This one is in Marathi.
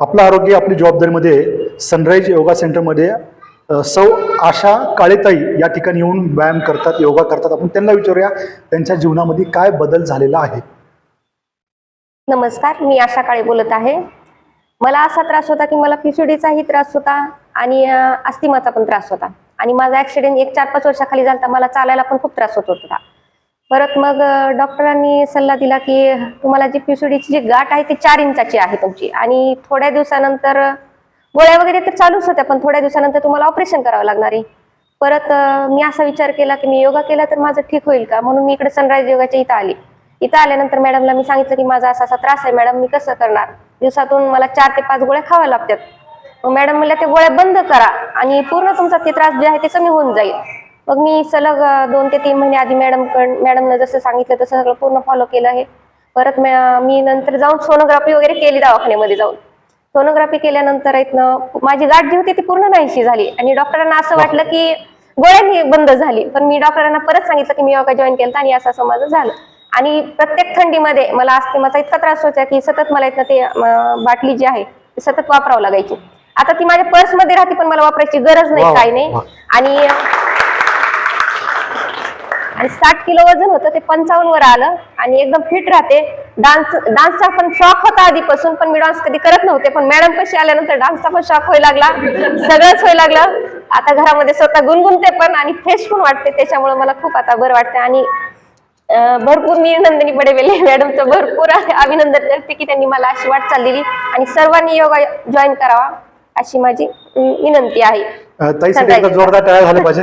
आपलं आरोग्य आपली जबाबदारीमध्ये सनराईज योगा सेंटरमध्ये सौ आशा काळेताई या ठिकाणी येऊन व्यायाम करतात योगा करतात. आपण त्यांना विचारूया त्यांच्या जीवनामध्ये काय बदल झालेला आहे? नमस्कार मी आशा काळे बोलत आहे. मला असा त्रास होता की मला पीसीडीचाही त्रास होता आणि अस्थिमाचा पण त्रास होता. आणि माझा ऍक्सिडेंट एक चार पाच वर्षाखाली झाला मला चालायला पण खूप त्रास होत होता. परत मग डॉक्टरांनी सल्ला दिला की तुम्हाला जी पिसुडीची जी गाठ आहे ती चार इंचाची आहे तुमची. आणि थोड्या दिवसानंतर गोळ्या वगैरे तर चालूच होत्या पण थोड्या दिवसानंतर तुम्हाला ऑपरेशन करावं लागणार आहे. परत मी असा विचार केला की मी योगा केला तर माझं ठीक होईल का? म्हणून मी इकडे सनराईज योगाच्या इथं आली. इथं आल्यानंतर मॅडमला मी सांगितलं की माझा असा असा त्रास आहे मॅडम मी कसं करणार? दिवसातून मला चार ते पाच गोळ्या खाव्या लागतात. मग मॅडम म्हणल्या ते गोळ्या बंद करा आणि पूर्ण तुमचा ते त्रास जे आहे ते कमी होऊन जाईल. मग मी सलग दोन ते तीन महिने आधी मॅडम मॅडमनं जसं सांगितलं तसं सगळं पूर्ण फॉलो केलं आहे. परत मॅ- नंतर जाऊन सोनोग्राफी वगैरे केली दवाखान्यामध्ये जाऊन. सोनोग्राफी केल्यानंतर इथनं माझी गाठ जी होती ती पूर्ण नाहीशी झाली. आणि डॉक्टरांना असं वाटलं की गोळ्यांनी बंद झाली. पण मी डॉक्टरांना परत सांगितलं की मी योगा जॉईन केलं आणि असं असं माझं झालं. आणि प्रत्येक थंडीमध्ये मला अस्थमाचा इतका त्रास व्हायचा की सतत मला इथनं ते बाटली जी आहे ती सतत वापरावं लागायची. आता ती माझ्या पर्समध्ये राहते पण मला वापरायची गरज नाही काही नाही. आणि आणि साठ किलो वजन होतं ते पंचावन्न वर आलं आणि एकदम फिट राहते. डान्स डान्सचा पण शॉक होता आधीपासून पण मी डान्स कधी करत नव्हते पण मॅडम कशी आल्यानंतर डान्सचा पण शॉक व्हायला लागला सगळंच व्हायला लागलं. आता घरामध्ये स्वतः गुणगुणते पण आणि फ्रेश पण वाटते त्याच्यामुळे मला खूप आता बरं वाटते. आणि भरपूर मी नंदिनी बडेवेले मॅडमचं भरपूर अभिनंदन करते की त्यांनी मला अशी वाटचाल दिली. आणि सर्वांनी योगा जॉईन करावा अशी माझी विनंती आहे. जोरदार झाल्या पाहिजे